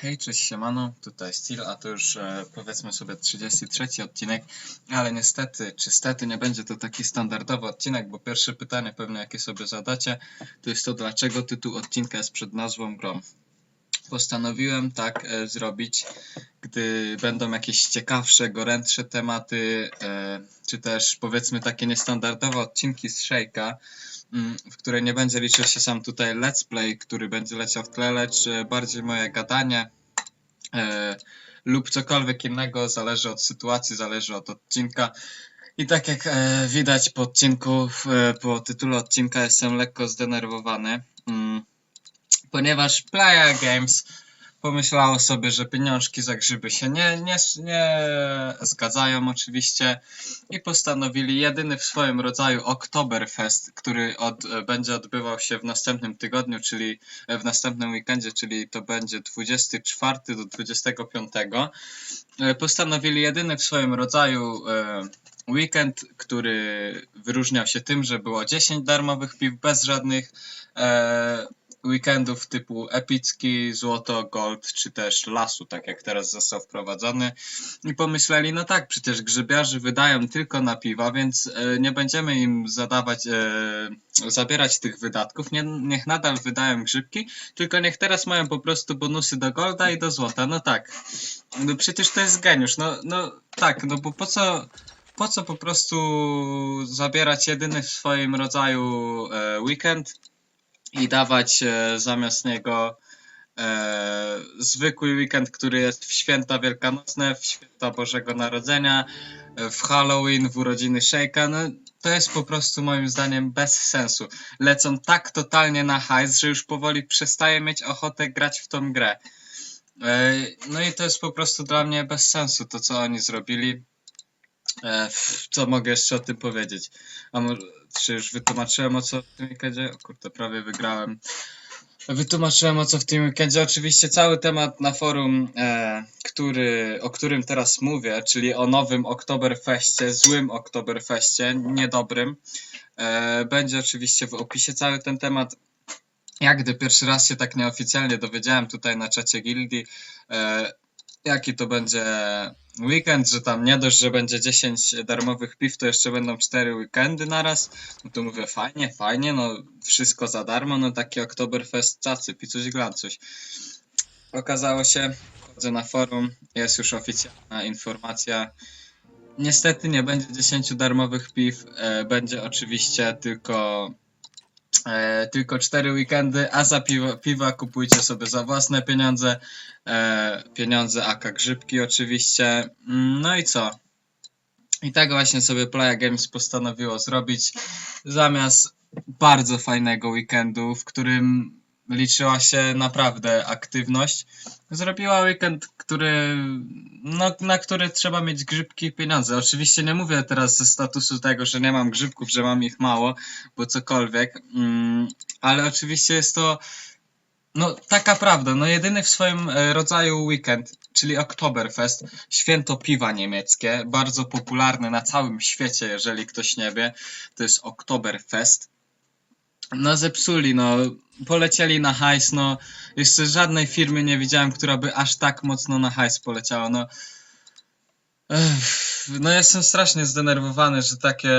Hej, cześć, siemano, tutaj Steel, a to już e, powiedzmy sobie 33 odcinek, ale niestety, czy stety nie będzie to taki standardowy odcinek, bo pierwsze pytanie pewnie jakie sobie zadacie, to jest to dlaczego tytuł odcinka jest przed nazwą grą. Postanowiłem tak e, zrobić, gdy będą jakieś ciekawsze, gorętsze tematy, e, czy też powiedzmy takie niestandardowe odcinki z Shake'a, mm, w której nie będzie liczył się sam tutaj let's play, który będzie leciał w tle, lecz e, bardziej moje gadanie e, lub cokolwiek innego, zależy od sytuacji, zależy od odcinka. I tak jak widać po odcinku, po tytule odcinka jestem lekko zdenerwowany, mm, ponieważ Playa Games pomyślało sobie, że pieniążki za grzyby się nie, nie, nie zgadzają oczywiście i postanowili jedyny w swoim rodzaju Oktoberfest, który od, będzie odbywał się w następnym tygodniu, czyli w następnym weekendzie, czyli to będzie 24 do 25. e, Postanowili jedyny w swoim rodzaju e, weekend, który wyróżniał się tym, że było 10 darmowych piw bez żadnych e, weekendów typu epicki, złoto, gold, czy też lasu, tak jak teraz został wprowadzony. I pomyśleli, no tak, przecież grzybiarze wydają tylko na piwa, więc e, nie będziemy im zadawać, e, zabierać tych wydatków, nie, niech nadal wydają grzybki, tylko niech teraz mają po prostu bonusy do golda i do złota. No tak, no przecież to jest geniusz, no, no tak, no bo po co... Po co po prostu zabierać jedyny w swoim rodzaju e, weekend i dawać e, zamiast niego e, zwykły weekend, który jest w święta wielkanocne, w święta Bożego Narodzenia, e, w Halloween, w urodziny Shake'a, no to jest po prostu moim zdaniem bez sensu. Lecą tak totalnie na hajs, że już powoli przestaję mieć ochotę grać w tą grę. E, no i to jest po prostu dla mnie bez sensu to, co oni zrobili. E, co mogę jeszcze o tym powiedzieć? A może, czy już wytłumaczyłem o co w tym weekendzie? O kurde, prawie wygrałem. Wytłumaczyłem o co w tym weekendzie. Oczywiście cały temat na forum, e, który, o którym teraz mówię, czyli o nowym Oktoberfeście, złym Oktoberfeście, niedobrym, e, będzie oczywiście w opisie cały ten temat. Ja gdy pierwszy raz się tak nieoficjalnie dowiedziałem tutaj na czacie gildii, e, jaki to będzie weekend, że tam nie dość, że będzie 10 darmowych piw, to jeszcze będą 4 weekendy naraz. No to mówię, fajnie, fajnie, no wszystko za darmo, no taki Oktoberfest cacy, picuś glancuś. Okazało się, wchodzę na forum, jest już oficjalna informacja. Niestety nie będzie 10 darmowych piw, e, będzie oczywiście tylko E, tylko 4 weekendy, a za piwa, piwa kupujcie sobie za własne pieniądze. E, pieniądze aka grzybki oczywiście. Mm, No i co? I tak właśnie sobie Playa Games postanowiło zrobić zamiast bardzo fajnego weekendu, w którym liczyła się naprawdę aktywność. Zrobiła weekend, który, no, na który trzeba mieć grzybki i pieniądze. Oczywiście nie mówię teraz ze statusu tego, że nie mam grzybków, że mam ich mało, bo cokolwiek, mm, ale oczywiście jest to no taka prawda, no jedyny w swoim e, rodzaju weekend, czyli Oktoberfest, święto piwa niemieckie, bardzo popularne na całym świecie, jeżeli ktoś nie wie, to jest Oktoberfest. No zepsuli, no polecieli na hajs, no jeszcze żadnej firmy nie widziałem, która by aż tak mocno na hajs poleciała, no no jestem strasznie zdenerwowany, że takie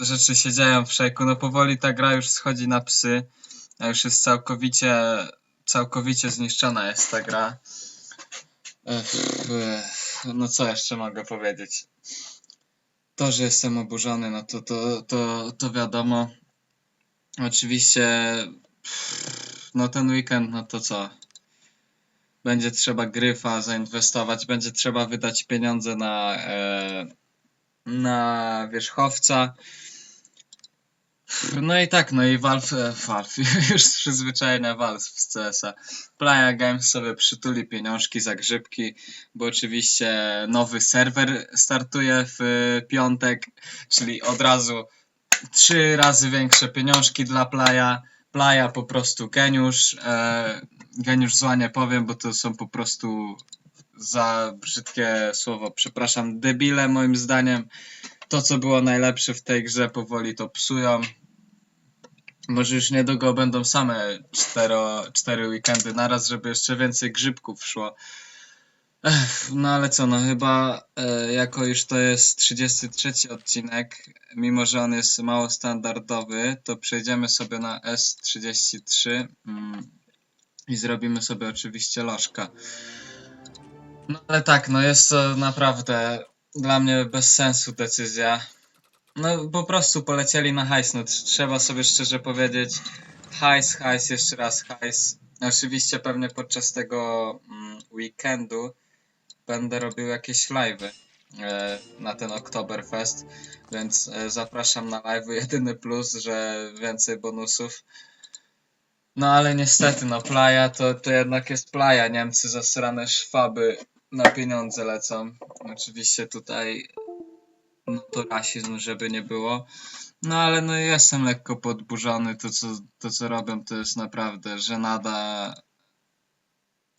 rzeczy się dzieją w szejku, no powoli ta gra już schodzi na psy, a już jest całkowicie, całkowicie zniszczona jest ta gra. No co jeszcze mogę powiedzieć? To, że jestem oburzony, no to, to, to, to wiadomo. Oczywiście, no ten weekend, no to co? Będzie trzeba gryfa zainwestować, będzie trzeba wydać pieniądze na, e, na wierzchowca. No i tak, no i Valve, e, Valve już przyzwyczajenia Valve z CS-a. Playa Games sobie przytuli pieniążki za grzybki, bo oczywiście nowy serwer startuje w piątek, czyli od razu trzy razy większe pieniążki dla Playa. Playa po prostu geniusz. E, geniusz zła nie powiem, bo to są po prostu za brzydkie słowo, przepraszam, debile moim zdaniem. To, co było najlepsze w tej grze, powoli to psują. Może już niedługo będą same cztero, cztery weekendy naraz, żeby jeszcze więcej grzybków szło. Ech, no ale co, no chyba e, jako już to jest 33 odcinek, mimo że on jest mało standardowy, to przejdziemy sobie na S33 mm, i zrobimy sobie oczywiście lożka. No ale tak, no jest to naprawdę dla mnie bez sensu decyzja. No po prostu polecieli na hajs, no tr- trzeba sobie szczerze powiedzieć. Hajs, hajs, jeszcze raz hajs. Oczywiście pewnie podczas tego mm, weekendu będę robił jakieś live'y e, na ten Oktoberfest, więc e, zapraszam na live'y. Jedyny plus, że więcej bonusów. No ale niestety, no playa to, to jednak jest playa. Niemcy zasrane szwaby na pieniądze lecą. Oczywiście tutaj no to rasizm, żeby nie było. No ale no jestem lekko podburzony. To co, to co robią to jest naprawdę żenada.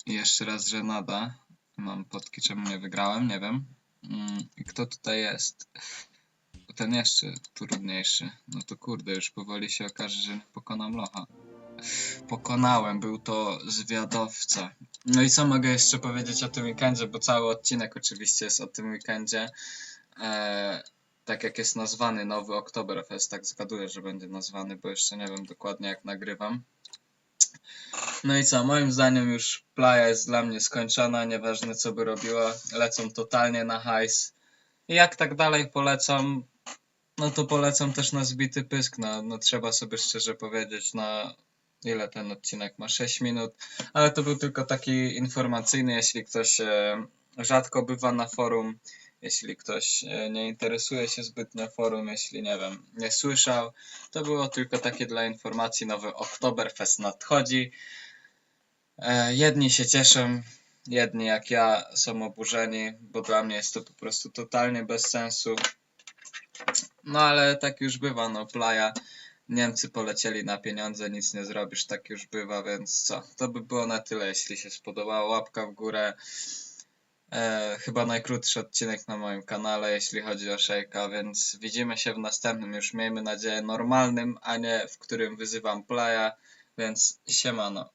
Jeszcze raz żenada. Mam potki, czemu nie wygrałem, nie wiem. Mm, I kto tutaj jest? Ten jeszcze trudniejszy. No to kurde, już powoli się okaże, że pokonam locha. Pokonałem, był to zwiadowca. No i co mogę jeszcze powiedzieć o tym weekendzie, bo cały odcinek oczywiście jest o tym weekendzie. Eee, tak jak jest nazwany nowy Oktoberfest, tak zgaduję, że będzie nazwany, bo jeszcze nie wiem dokładnie jak nagrywam. No i co, moim zdaniem już playa jest dla mnie skończona, nieważne co by robiła, lecą totalnie na hajs. I jak tak dalej polecą, no to polecą też na zbity pysk, no, no trzeba sobie szczerze powiedzieć, no ile ten odcinek ma, 6 minut, ale to był tylko taki informacyjny, jeśli ktoś e, rzadko bywa na forum, jeśli ktoś e, nie interesuje się zbytnio forum, jeśli nie wiem, nie słyszał, to było tylko takie dla informacji, nowy Oktoberfest nadchodzi. E, jedni się cieszą, jedni jak ja są oburzeni, bo dla mnie jest to po prostu totalnie bez sensu. No ale tak już bywa, no playa. Niemcy polecieli na pieniądze, nic nie zrobisz, tak już bywa, więc co? To by było na tyle, jeśli się spodobało. Łapka w górę. E, chyba najkrótszy odcinek na moim kanale, jeśli chodzi o Szejka, więc widzimy się w następnym, już miejmy nadzieję, normalnym, a nie w którym wyzywam playa, więc siemano.